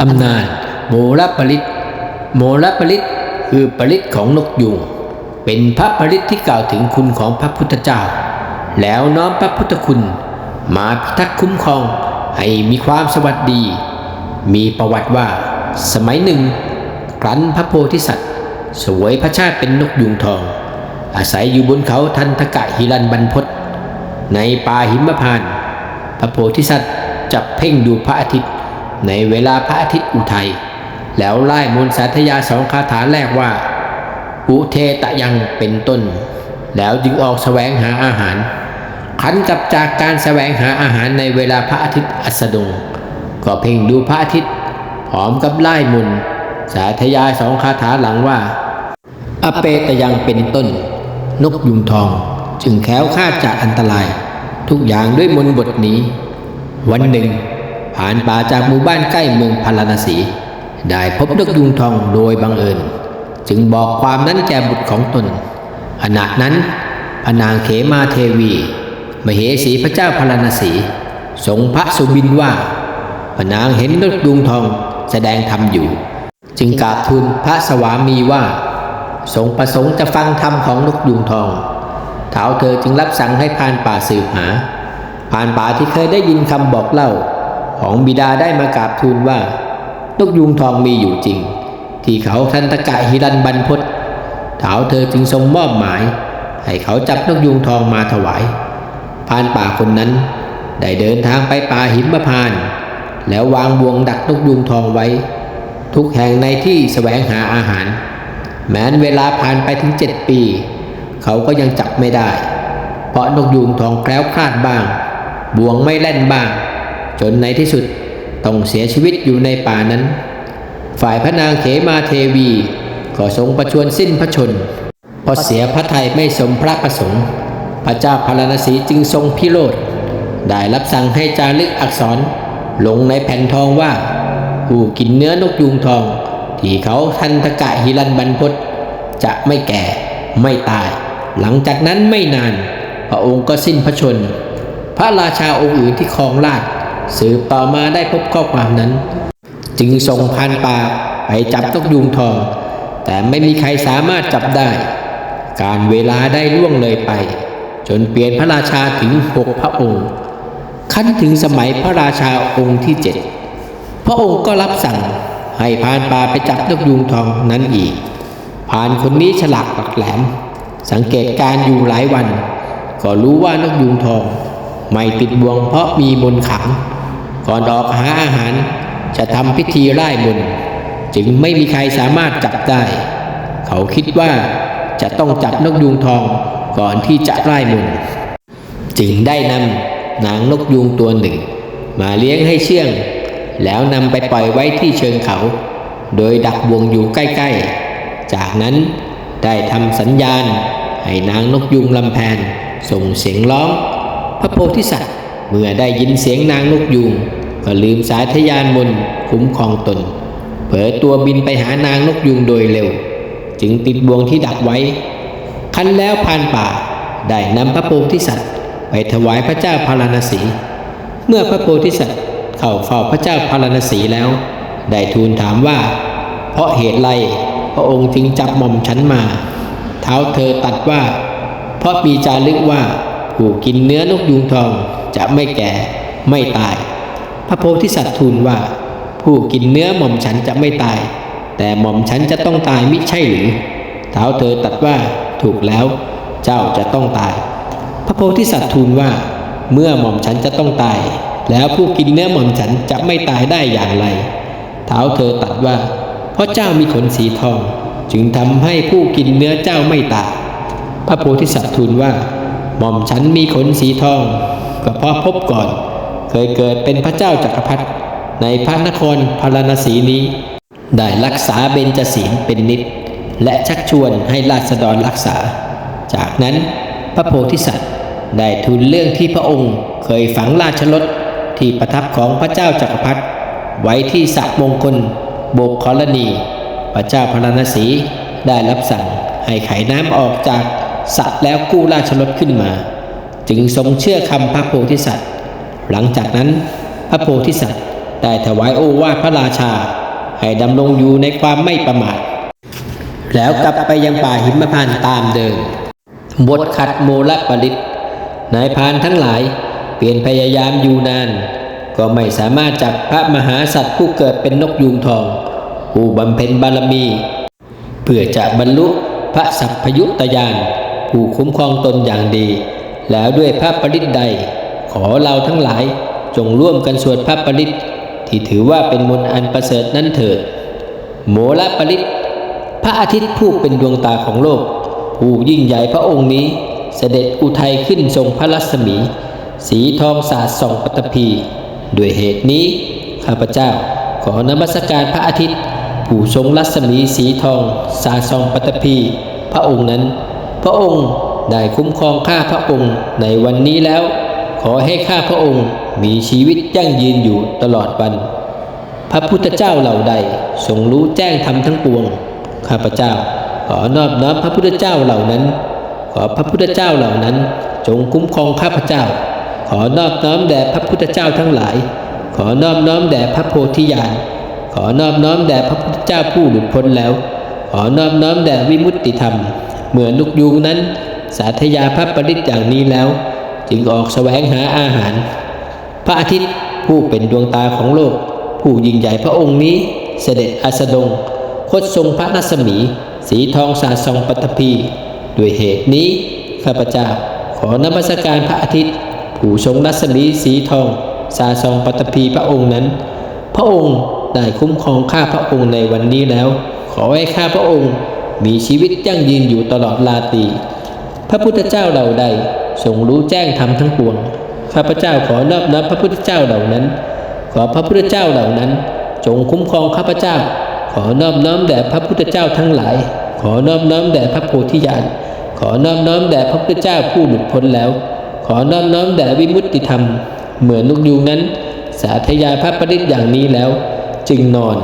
ตำนานโมรปริตโมรปริตคือปริตของนกยุง เป็นพระปริตที่กล่าวถึงคุณของพระพุทธเจ้า แล้วน้อมพระพุทธคุณ มาพิทักษ์คุ้มครองให้มีความสวัสดี มีประวัติว่า สมัยหนึ่งครั้นพระโพธิสัตว์สวยพระชาติเป็นนกยุงทอง อาศัยอยู่บนเขาทันทกะหิรันบรรพตในป่าหิมพานต์พระโพธิสัตว์จับเพ่งดูพระอาทิตย์ ในเวลาพระอาทิตย์อุทัย แล้วไล่มนต์สาธยาสองคาถาแรกว่า อุเทตะยังเป็นต้น แล้วจึงออกแสวงหาอาหาร ขันกับจากการแสวงหาอาหารในเวลาพระอาทิตย์อัสดง ก็เพ่งดูพระอาทิตย์พร้อมกับไล่มนต์สาธยายสองคาถาหลังว่า อเปตยังเป็นต้น นกยุงทอง จึงแค้วคาดจากอันตราย ทุกอย่างด้วยมนต์บทนี้ วันหนึ่ง ผ่านป่าจากหมู่บ้านใกล้เมืองพาราณสี ได้พบนกยุงทองโดยบังเอิญ จึงบอกความนั้นแก่บุตรของตนขณะนั้นพนางเขมาเทวี มเหสีพระเจ้าพาราณสีทรงพระสุบินว่าพนางเห็นนกยุงทองแสดงธรรมอยู่ จึงกราบทูลพระสวามีว่าทรงประสงค์จะฟังธรรมของนกยุงทองเท้าเธอจึงรับสั่งให้พานป่าสืบหาพรานป่าที่เคยได้ยินคำบอกเล่า ของบิดาได้มากราบทูลว่านกยุงทองมีอยู่จริง ที่เขาทันตะกะฮิรันบรรพตเท้าเธอจึงทรงมอบหมาย ให้เขาจับนกยุงทองมาถวายพรานป่าคนนั้น ได้เดินทางไปป่าหิมพาน แล้ววางบ่วงดักนกยุงทองไว้ ทุกแห่งในที่แสวงหาอาหาร แม้นเวลาผ่านไปถึงเจ็ดปี เขาก็ยังจับไม่ได้ เพราะนกยูงทองแคล้วคลาดบ้างบ่วงไม่แล่นบ้าง จนในที่สุดต้องเสียชีวิตอยู่ในป่านั้น ฝ่ายพระนางเขมาเทวีก็ทรงประชวรสิ้นพระชนพราะเสียพระทัยไม่สมพระประสงค์ พระเจ้าพารณสีจึงทรงพิโรธได้รับสั่งให้จารึกอักษรลงในแผ่นทองว่า ผู้กินเนื้อนกยูงทอง ที่เขาทันตกะฮิรันบรรพตจะไม่แก่ไม่ตาย หลังจากนั้นไม่นาน พระองค์ก็สิ้นพระชน พระราชาองค์อื่นที่ครองราช สืบต่อมาได้พบข้อความนั้น จึงส่งพานป่าไปจับนกยูงทอง แต่ไม่มีใครสามารถจับได้ การเวลาได้ล่วงเลยไป จนเปลี่ยนพระราชาถึงหกพระองค์ขั้นถึงสมัยพระราชาองค์ที่เจ็ดพระองค์ก็รับสั่งให้พานป่าไปจับนกยูงทองนั้นอีกพานคนนี้ฉลาดปักแหลม สังเกตการอยู่หลายวัน ก็รู้ว่านกยูงทอง ไม่ติดบ่วงเพราะมีมนขัง ก่อนออกหาอาหารจะทำพิธีไล่มนจึงไม่มีใครสามารถจับได้ เขาคิดว่าจะต้องจับนกยูงทองก่อนที่จะไล่มนจึงได้นำนางนกยูงตัวหนึ่ง มาเลี้ยงให้เชื่อง แล้วนำไปปล่อยไว้ที่เชิงเขา โดยดักวงอยู่ใกล้ๆ จากนั้นได้ทำสัญญาณ ให้นางนกยุงลำแพนส่งเสียงร้อง พระโพธิสัตว์เมื่อได้ยินเสียงนางนกยุง ก็ลืมสายทยานมนคุ้มครองตน เผยตัวบินไปหานางนกยุงโดยเร็ว จึงติดบ่วงที่ดักไว้คันแล้วพรานป่าได้นำพระโพธิสัตว์ไปถวายพระเจ้าพาราณสี เมื่อพระโพธิสัตว์เข้าเฝ้าพระเจ้าพาราณสีแล้ว ได้ทูลถามว่า เพราะเหตุไรพระองค์จึงจับหม่อมฉันมา เท้าเธอตัดว่า เพราะมีจารึกว่าผู้กินเนื้อนกยูงทองจะไม่แก่ไม่ตาย พระโพธิสัตว์ทูลว่า ผู้กินเนื้อหม่อมฉันจะไม่ตาย แต่หม่อมฉันจะต้องตายมิใช่หรือเท้าเธอตัดว่าถูกแล้ว เจ้าจะต้องตาย พระโพธิสัตว์ทูลว่า เมื่อหม่อมฉันจะต้องตาย แล้วผู้กินเนื้อหม่อมฉันจะไม่ตายได้อย่างไรเท้าเธอตัดว่า เพราะเจ้ามีขนสีทอง จึงทำให้ผู้กินเนื้อเจ้าไม่ตายพระโพธิสัตว์ทูลว่า หม่อมฉันมีขนสีทองก็เพราะพบก่อน เคยเกิดเป็นพระเจ้าจักรพรรดิในพระนครพาราณสีนี้ ได้รักษาเบญจศีลเป็นนิด และชักชวนให้ราษฎรรักษา จากนั้นพระโพธิสัตว์ได้ทูลเรื่องที่พระองค์เคยฝังราชรถที่ประทับของพระเจ้าจักรพรรดิไว้ที่สระมงคลโบกคอลนีพระเจ้าพาราณสีได้รับสั่งให้ไขน้ำออกจากสระแล้วกู้ราชรถขึ้นมา จึงทรงเชื่อคำพระโพธิสัตว์ หลังจากนั้นพระโพธิสัตว์ได้ถวายโอวาทพระราชา ให้ดำรงอยู่ในความไม่ประมาท แล้วกลับไปยังป่าหิมพานต์ตามเดิม บทขัดโมลปริตนายพานทั้งหลายเปลี่ยนพยายามอยู่นาน ก็ไม่สามารถจับพระมหาสัตว์ผู้เกิดเป็นนกยูงทอง ผู้บำเพ็ญบารมี เพื่อจะบรรลุพระสัพพยุตยานผู้คุ้มครองตนอย่างดี แล้วด้วยพระปริตใด ขอเราทั้งหลายจงร่วมกันสวดพระปริตที่ถือว่าเป็นมนต์อันประเสริฐนั้นเถิดโมลปริตพระอาทิตย์ผู้เป็นดวงตาของโลก ผู้ยิ่งใหญ่พระองค์นี้ เสด็จอุทัยขึ้นทรงพระรัศมี สีทองสาดส่องปัตภีด้วยเหตุนี้ ข้าพเจ้าขอนมัสการพระอาทิตย์ ผู้ทรงรัศมีสีทอง สาดส่องปัตภีพระองค์นั้น พระองค์ได้คุ้มครองข้าพระองค์ในวันนี้แล้ว ขอให้ข้าพระองค์มีชีวิตยั่งยืนอยู่ตลอดวัน พระพุทธเจ้าเหล่าใดทรงรู้แจ้งธรรมทั้งปวง ข้าพเจ้า ขอนอบน้อมพระพุทธเจ้าเหล่านั้น ขอพระพุทธเจ้าเหล่านั้น จงคุ้มครองข้าพเจ้า ขอนอบน้อมแด่พระพุทธเจ้าทั้งหลาย ขอนอบน้อมแด่พระโพธิญาณ ขอนอบน้อมแด่พระพุทธเจ้าผู้หลุดพ้นแล้ว ขอนอบน้อมแด่วิมุตติธรรมเมื่อนุกยูงนั้น สาธยาพระปริตอย่างนี้แล้ว จึงออกแสวงหาอาหาร พระอาทิตย์ผู้เป็นดวงตาของโลก ผู้ยิ่งใหญ่พระองค์นี้เสด็จอัสดง คดทรงพระรัศมี สีทองสาดส่องปัตภีด้วยเหตุนี้ ข้าพเจ้าขอนมัสการพระอาทิตย์ ผู้ทรงรัศมีสีทองสาดส่องปัตภีพระองค์นั้น พระองค์ได้คุ้มครองข้าพระองค์ในวันนี้แล้ว ขอให้ข้าพระองค์มีชีวิตยั่งยืนอยู่ตลอดลาตีพระพุทธเจ้าเหล่าใด ทรงรู้แจ้งธรรมทั้งปวง ข้าพเจ้าขอนอบน้อมพระพุทธเจ้าเหล่านั้น ขอพระพุทธเจ้าเหล่านั้น จงคุ้มครองข้าพเจ้า ขอนอบน้อมแด่พระพุทธเจ้าทั้งหลาย ขอนอบน้อมแด่พระโพธิญาณ ขอนอบน้อมแด่พระพุทธเจ้าผู้หลุดพ้นแล้ว ขอนอบน้อมแด่วิมุตติธรรม เหมือนนกยูงนั้น สาธยายพระประดิษฐ์อย่างนี้แล้ว จึงนอน